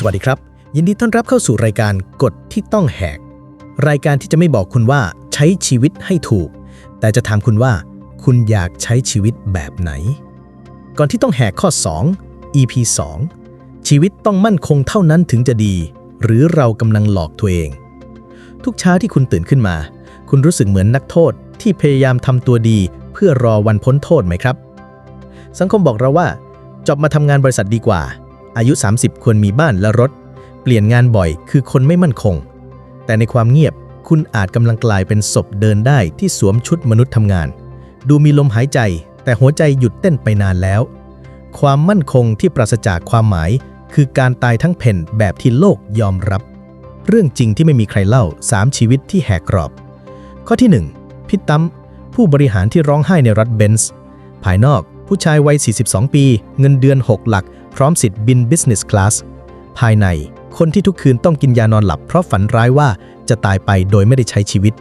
สวัสดีครับ ยินดีต้อนรับเข้าสู่รายการกฎที่ต้องแหก รายการที่จะไม่บอกคุณว่าใช้ชีวิตให้ถูก แต่จะถามคุณว่า คุณอยากใช้ชีวิตแบบไหน ก่อนที่ต้องแหกข้อ 2 EP 2 ชีวิตต้องมั่นคงเท่านั้นถึงจะดี หรือเรากำลังหลอกตัวเอง ทุกเช้าที่คุณตื่นขึ้นมา คุณรู้สึกเหมือนนักโทษที่พยายามทำตัวดีเพื่อรอวันพ้นโทษไหมครับ สังคมบอกเราว่าจบมาทำงานบริษัทดีกว่า อายุ 30คนมีบ้านและรถ เปลี่ยนงานบ่อยคือคนไม่มั่นคง แต่ในความเงียบคุณอาจกำลังกลายเป็นศพเดินได้ที่สวมชุดมนุษย์ทำงาน ดูมีลมหายใจ แต่หัวใจหยุดเต้นไปนานแล้ว ความมั่นคงที่ปราศจากความหมาย คือการตายทั้งแผ่นแบบที่โลกยอมรับ เรื่องจริงที่ไม่มีใครเล่า 3 ชีวิตที่แหกกรอบ ข้อที่ 1 พิตตั้มผู้บริหารที่ร้องไห้ในรัฐเบนซ์ภายนอกผู้ชายวัย 42 ปี เงินเดือน 6 หลัก พร้อมสิทธิ์บิน Business Class ภายใน คนที่ทุกคืนต้องกินยานอนหลับเพราะฝันร้ายว่าจะตายไปโดยไม่ได้ใช้ชีวิต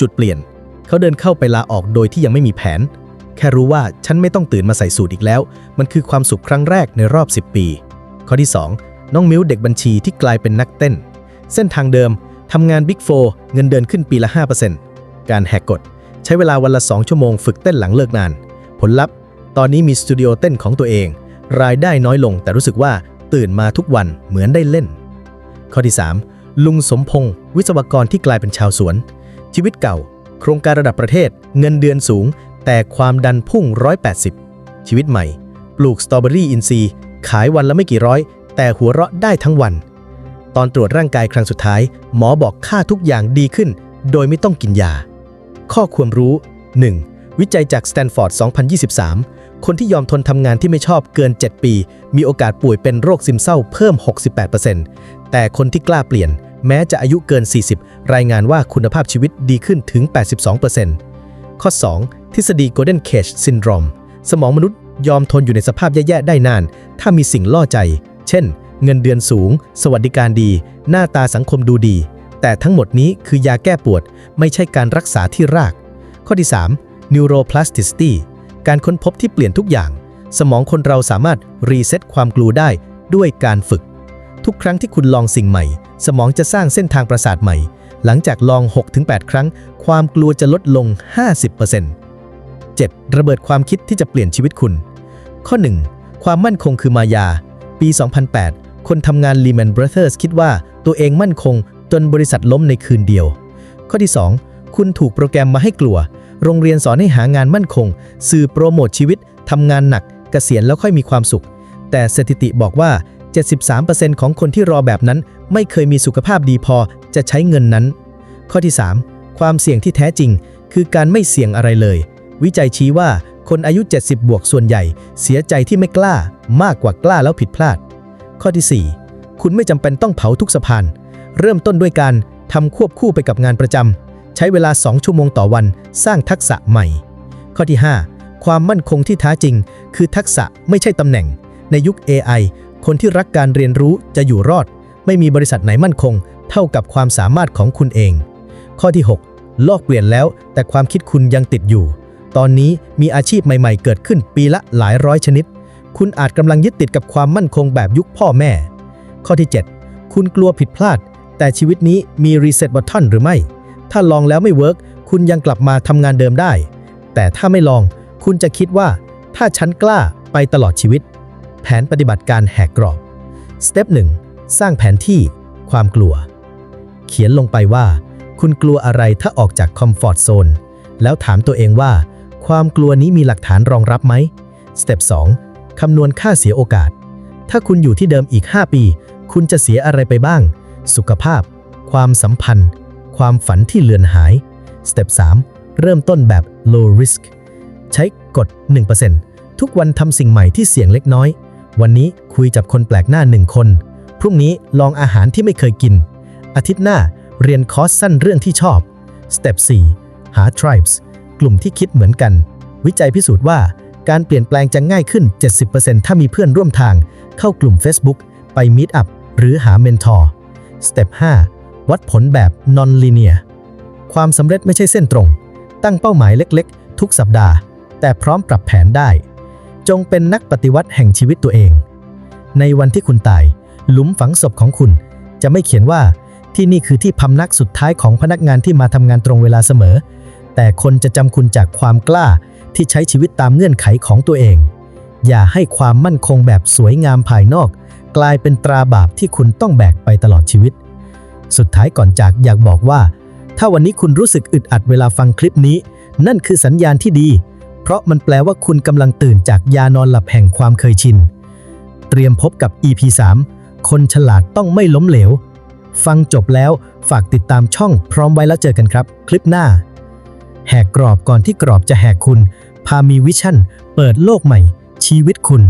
จุดเปลี่ยน เขาเดินเข้าไปลาออกโดยที่ยังไม่มีแผน แค่รู้ว่าฉันไม่ต้องตื่นมาใส่สูตรอีกแล้ว มันคือความสุขครั้งแรกในรอบ 10 ปี ข้อที่ 2 น้องมิ้วเด็กบัญชีที่กลายเป็นนักเต้น เส้นทางเดิมทำงาน Big 4เงินเดือนขึ้นปีละ 5%การแหกกฎ ใช้เวลาวันละ 2 ชั่วโมงฝึกเต้นหลังเลิกงาน ผลลัพธ์ ตอนนี้มีสตูดิโอเต้นของตัวเอง รายได้น้อยลงแต่รู้สึกว่าตื่นมาทุกวันเหมือนได้เล่น ข้อที่ 3 ลุงสมพงศ์วิศวกรที่กลายเป็นชาวสวน ชีวิตเก่า โครงการระดับประเทศ เงินเดือนสูง แต่ความดันพุ่ง 180 ชีวิตใหม่ ปลูกสตรอเบอรี่อินทรีย์ขายวันละไม่กี่ร้อย แต่หัวเราะได้ทั้งวัน ตอนตรวจร่างกายครั้งสุดท้าย หมอบอกค่าทุกอย่างดีขึ้น โดยไม่ต้องกินยา ข้อควรรู้ 1. วิจัยจากสแตนฟอร์ด 2023 คนที่ยอมทนทำงานที่ไม่ชอบเกิน 7 ปี มีโอกาสป่วยเป็นโรคซึมเศร้าเพิ่ม 68%แต่คนที่กล้าเปลี่ยน แม้จะอายุเกิน 40 รายงานว่าคุณภาพชีวิตดีขึ้นถึง 82%ข้อ 2 ทฤษฎี Golden Cage Syndrome สมองมนุษย์ยอมทนอยู่ในสภาพแย่ๆได้นาน ถ้ามีสิ่งล่อใจ เช่น เงินเดือนสูง สวัสดิการดี หน้าตาสังคมดูดี แต่ทั้งหมดนี้คือยาแก้ปวด ไม่ใช่การรักษาที่ราก ข้อที่ 3 neuroplasticity การค้นพบที่เปลี่ยนทุกอย่าง สมองคนเราสามารถรีเซ็ตความกลัวได้ด้วยการฝึก ทุกครั้งที่คุณลองสิ่งใหม่ สมองจะสร้างเส้นทางประสาทใหม่ หลังจากลอง 6-8 ครั้ง ความกลัวจะลดลง 50% 7. ระเบิดความคิดที่จะเปลี่ยนชีวิตคุณ ข้อ 1. ความมั่นคงคือมายา ปี 2008 คนทำงาน Lehman Brothers คิดว่าตัวเองมั่นคงจนบริษัทล้มในคืนเดียว ข้อที่ 2 คุณถูกโปรแกรมมาให้กลัว โรงเรียนสอนให้หางานมั่นคง สื่อโปรโมทชีวิตทำงานหนักเกษียณแล้วค่อยมีความสุข แต่สถิติบอกว่า 73%ของคนที่รอแบบนั้น ไม่เคยมีสุขภาพดีพอจะใช้เงินนั้น ข้อที่ 3 ความเสี่ยงที่แท้จริง คือการไม่เสี่ยงอะไรเลย วิจัยชี้ว่าคนอายุ 70 บวกส่วนใหญ่ เสียใจที่ไม่กล้ามากกว่ากล้าแล้วผิดพลาด ข้อที่ 4 คุณไม่จำเป็นต้องเผาทุกสะพาน เริ่มต้นด้วยการทำควบคู่ไปกับงานประจำ ใช้เวลา 2 ชั่วโมงต่อวันสร้างทักษะใหม่ ข้อที่ 5 ความมั่นคงที่แท้จริง คือทักษะไม่ใช่ตำแหน่ง ในยุค AI คนที่รักการเรียนรู้จะอยู่รอด ไม่มีบริษัทไหนมั่นคง เท่ากับความสามารถของคุณเอง ข้อที่ 6 โลกเปลี่ยนแล้ว แต่ความคิดคุณยังติดอยู่ ตอนนี้มีอาชีพใหม่ ๆ เกิดขึ้นปีละหลายร้อยชนิด คุณอาจกำลังยึดติดกับความมั่นคงแบบยุคพ่อแม่ ข้อที่ 7 คุณกลัวผิดพลาด แต่ชีวิตนี้มีรีเซ็ตบัตทอนหรือไม่ ถ้าลองแล้วไม่เวิร์กคุณยังกลับมาทำงานเดิมได้ แต่ถ้าไม่ลอง คุณจะคิดว่า ถ้าฉันกล้าไปตลอดชีวิต แผนปฏิบัติการแหกกรอบสเต็ป1สร้างแผนที่ ความกลัว เขียนลงไปว่า คุณกลัวอะไรถ้าออกจากคอมฟอร์ทโซน แล้วถามตัวเองว่า ความกลัวนี้มีหลักฐานรองรับไหมสเต็ป2คำนวณค่าเสียโอกาส ถ้าคุณอยู่ที่เดิมอีก 5 ปี คุณจะเสียอะไรไปบ้าง สุขภาพ ความสัมพันธ์ ความฝันที่เลือนหาย สเต็ป3 เริ่มต้นแบบ low risk ใช้กฎ1%ทุกวันทำสิ่งใหม่ที่เสี่ยงเล็กน้อย วันนี้คุยจับคนแปลกหน้า 1 คน พรุ่งนี้ลองอาหารที่ไม่เคยกิน อาทิตย์หน้าเรียนคอร์สสั้นเรื่องที่ชอบสเต็ป4หา tribes กลุ่มที่คิดเหมือนกัน วิจัยพิสูจน์ว่าการเปลี่ยนแปลงจะง่ายขึ้น 70%ถ้ามีเพื่อนร่วมทาง เข้ากลุ่ม Facebook ไป Meet Up หรือหาเมนทอร์สเต็ป5 วัดผลแบบ non-linear ความสำเร็จไม่ใช่เส้นตรง ตั้งเป้าหมายเล็กๆ ทุกสัปดาห์ แต่พร้อมปรับแผนได้ จงเป็นนักปฏิวัติแห่งชีวิตตัวเอง ในวันที่คุณตาย หลุมฝังศพของคุณ จะไม่เขียนว่าที่นี่คือที่พำนักสุดท้ายของพนักงานที่มาทำงานตรงเวลาเสมอ แต่คนจะจำคุณจากความกล้าที่ใช้ชีวิตตามเงื่อนไขของตัวเอง อย่าให้ความมั่นคงแบบสวยงามภายนอก กลายเป็นตราบาปที่คุณต้องแบกไปตลอดชีวิต สุดท้ายก่อนจากอยากบอกว่า ถ้าวันนี้คุณรู้สึกอึดอัดเวลาฟังคลิปนี้ นั่นคือสัญญาณที่ดี เพราะมันแปลว่าคุณกำลังตื่นจากยานอนหลับแห่งความเคยชิน เตรียมพบกับ EP 3 คนฉลาดต้องไม่ล้มเหลว ฟังจบแล้วฝากติดตามช่องพร้อมไว้แล้วเจอกันครับ คลิปหน้า แหกกรอบก่อนที่กรอบจะแหกคุณ พามีวิชั่น เปิดโลกใหม่ ชีวิตคุณ